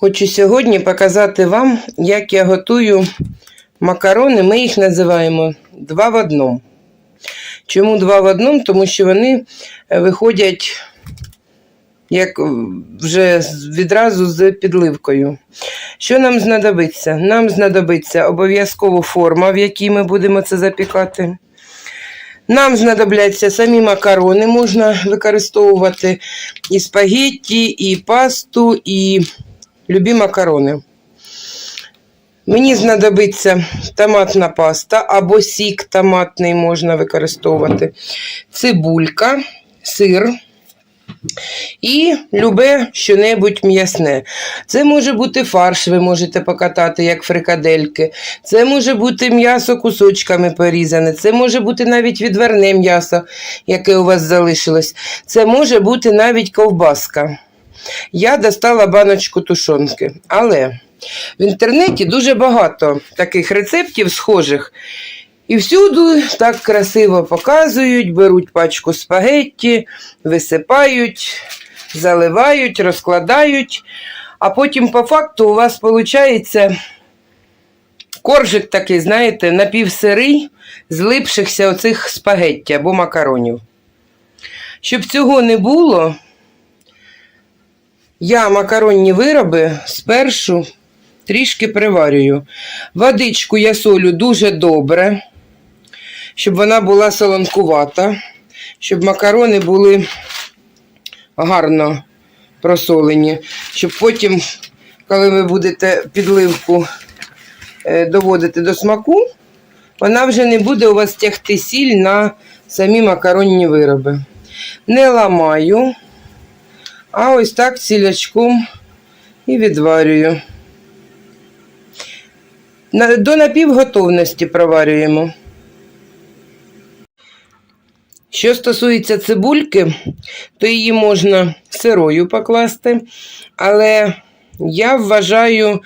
Хочу сьогодні показати вам, як я готую макарони. Ми їх називаємо два в одному. Чому два в одному? Тому що вони е, виходять як е, вже відразу з підливкою. Що нам знадобиться? Нам знадобиться обов'язково форма, в якій ми будемо це запікати. Нам знадобляться самі макарони, можна використовувати і спагетті, і пасту, і любі макарони. Мені знадобиться томатна паста або сік томатний можна використовувати, цибулька, сир і любе що-небудь м'ясне. Це може бути фарш, ви можете покатати, як фрикадельки. Це може бути м'ясо кусочками порізане. Це може бути навіть відверне м'ясо, яке у вас залишилось. Це може бути навіть ковбаска. Я достала баночку тушонки, але в інтернеті дуже багато таких рецептів схожих. І всюди так красиво показують, беруть пачку спагетті, висипають, заливають, розкладають, а потім по факту у вас виходить коржик такий, знаєте, напівсирий, з липшихся оцих спагетті або макаронів. Щоб цього не було, я макаронні вироби спершу трішки приварюю. Водичку я солю дуже добре, щоб вона була солонкувата, щоб макарони були гарно просолені, щоб потім, коли ви будете підливку е, доводити до смаку, вона вже не буде у вас тягти сіль на самі макаронні вироби. Не ламаю, а ось так цілячком і відварюю. До напівготовності проварюємо. Що стосується цибульки, то її можна сирою покласти, але я вважаю,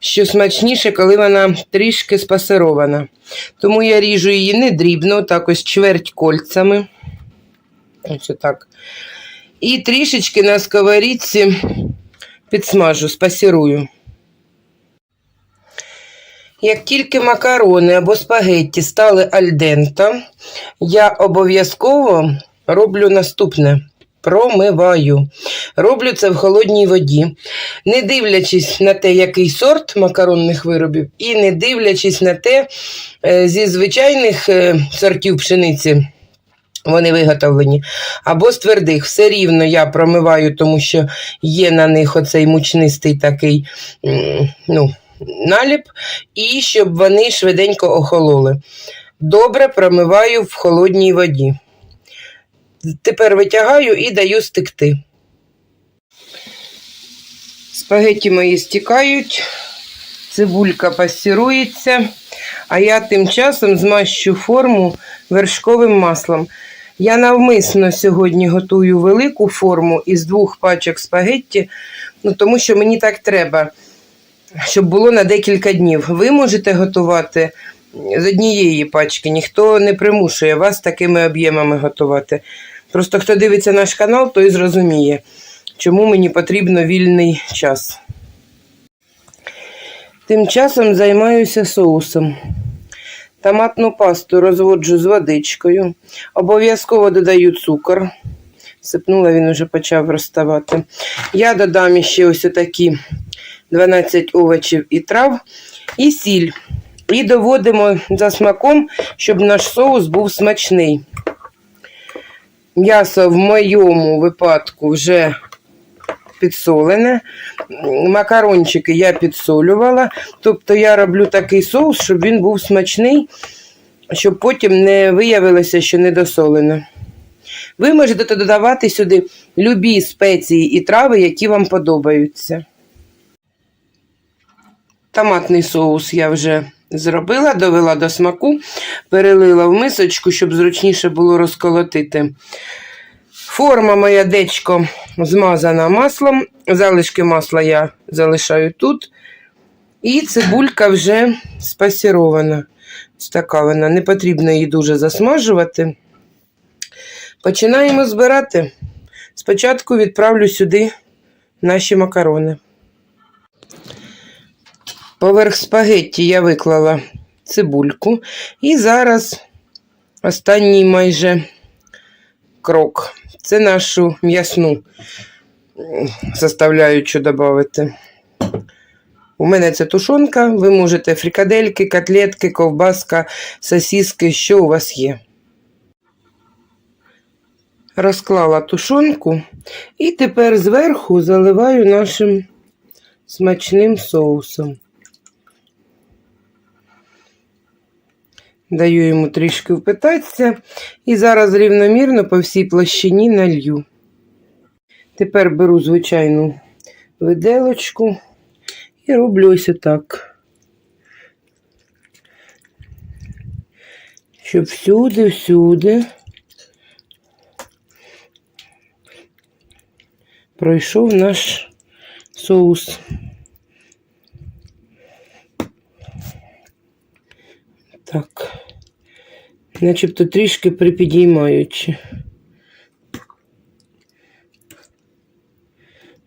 що смачніше, коли вона трішки спасирована. Тому я ріжу її не дрібно, так ось чверть кольцями. Ось так. І трішечки на сковорідці підсмажу, спасірую. Як тільки макарони або спагетті стали альдента, я обов'язково роблю наступне. Промиваю. Роблю це в холодній воді, не дивлячись на те, який сорт макаронних виробів, і не дивлячись на те, е, зі звичайних е, сортів пшениці вони виготовлені, або з твердих. Все рівно я промиваю, тому що є на них оцей мучнистий такий ну, наліп, і щоб вони швиденько охололи. Добре промиваю в холодній воді. Тепер витягаю і даю стекти. Спагетті мої стікають, цибулька пастирується, а я тим часом змащу форму вершковим маслом. Я навмисно сьогодні готую велику форму із двох пачок спагетті, ну, тому що мені так треба, щоб було на декілька днів. Ви можете готувати з однієї пачки, ніхто не примушує вас такими об'ємами готувати. Просто хто дивиться наш канал, той зрозуміє, чому мені потрібно вільний час. Тим часом займаюся соусом. Томатну пасту розводжу з водичкою. Обов'язково додаю цукор. Сипнула, він вже почав розставати. Я додам ще ось такі 12 овочів і трав і сіль. І доводимо за смаком, щоб наш соус був смачний. М'ясо в моєму випадку вже підсолене. Макарончики я підсолювала. Тобто я роблю такий соус, щоб він був смачний, щоб потім не виявилося, що недосолено. Ви можете додавати сюди любі спеції і трави, які вам подобаються. Томатний соус я вже зробила, довела до смаку, перелила в мисочку, щоб зручніше було розколотити. Форма моя дечко змазана маслом. Залишки масла я залишаю тут. І цибулька вже спасірована. Ось така вона, не потрібно її дуже засмажувати. Починаємо збирати. Спочатку відправлю сюди наші макарони. Поверх спагетті я виклала цибульку. І зараз останній майже крок. Це нашу м'ясну составляючу додати. У мене це тушонка, ви можете фрикадельки, котлетки, ковбаска, сосиски, що у вас є. Розклала тушонку і тепер зверху заливаю нашим смачним соусом. Даю йому трішки впитатися і зараз рівномірно по всій площині налью. Тепер беру звичайну виделочку і роблю ось так. Щоб всюди, всюди пройшов наш соус. Так. Начебто трішки припідіймаючи.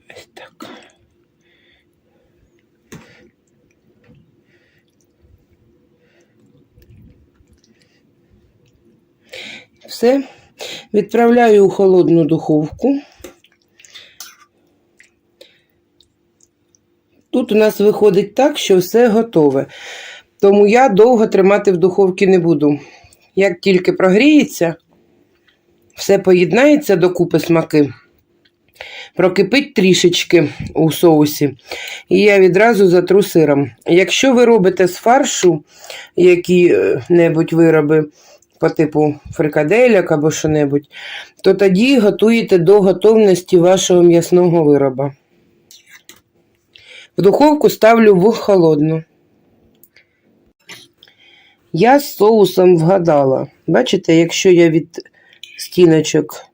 Ось так. Все. Відправляю у холодну духовку. Тут у нас виходить так, що все готове. Тому я довго тримати в духовці не буду. Як тільки прогріється, все поєднається докупи смаки, прокипить трішечки у соусі, і я відразу затру сиром. Якщо ви робите з фаршу які-небудь вироби по типу фрикадельок або що-небудь, то тоді готуєте до готовності вашого м'ясного вироба. В духовку ставлю в холодну. Я з соусом вгадала. Бачите, якщо я від стіночок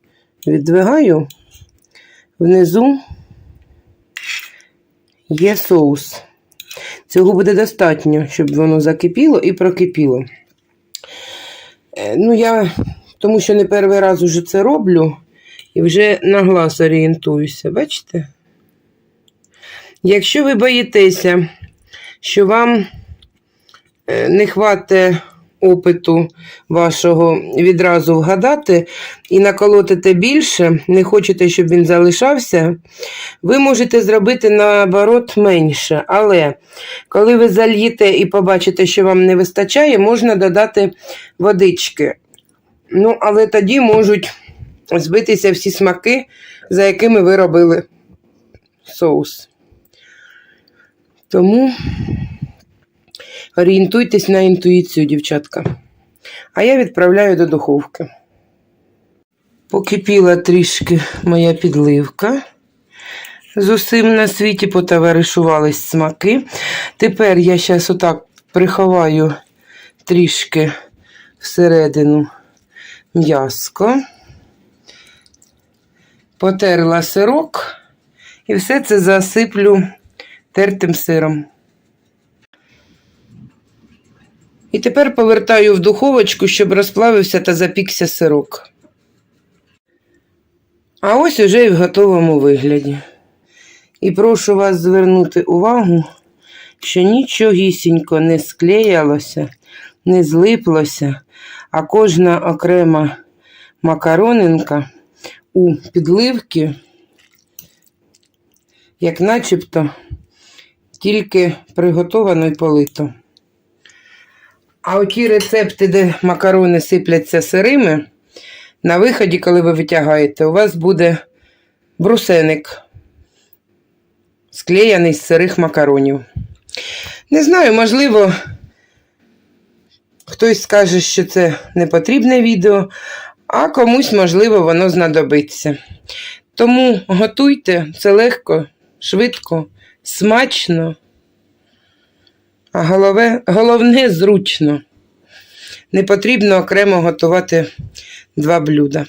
віддвигаю, внизу є соус. Цього буде достатньо, щоб воно закипіло і прокипіло. Е, Ну, я, тому що не перший раз уже це роблю і вже на глаз орієнтуюся, бачите? Якщо ви боїтеся, що вам не хватить опиту вашого відразу вгадати і наколотите більше, не хочете, щоб він залишався, ви можете зробити наоборот менше. Але коли ви зальєте і побачите, що вам не вистачає, можна додати водички. Ну, але тоді можуть збитися всі смаки, за якими ви робили соус. Тому орієнтуйтесь на інтуїцію, дівчатка. А я відправляю до духовки. Покипіла трішки моя підливка. З усім на світі потоваришувались смаки. Тепер я зараз отак приховаю трішки всередину м'яско. Потерла сирок і все це засиплю тертим сиром. І тепер повертаю в духовочку, щоб розплавився та запікся сирок. А ось уже і в готовому вигляді. І прошу вас звернути увагу, що нічогісінько не склеялося, не злиплося, а кожна окрема макаронинка у підливки, як начебто тільки приготовано і полито. А оті рецепти, де макарони сипляться сирими, на виході, коли ви витягаєте, у вас буде брусеник, склеєний з сирих макаронів. Не знаю, можливо, хтось скаже, що це не потрібне відео, а комусь, можливо, воно знадобиться. Тому готуйте це легко, швидко, смачно, а голове, головне зручно. Не потрібно окремо готувати два блюда.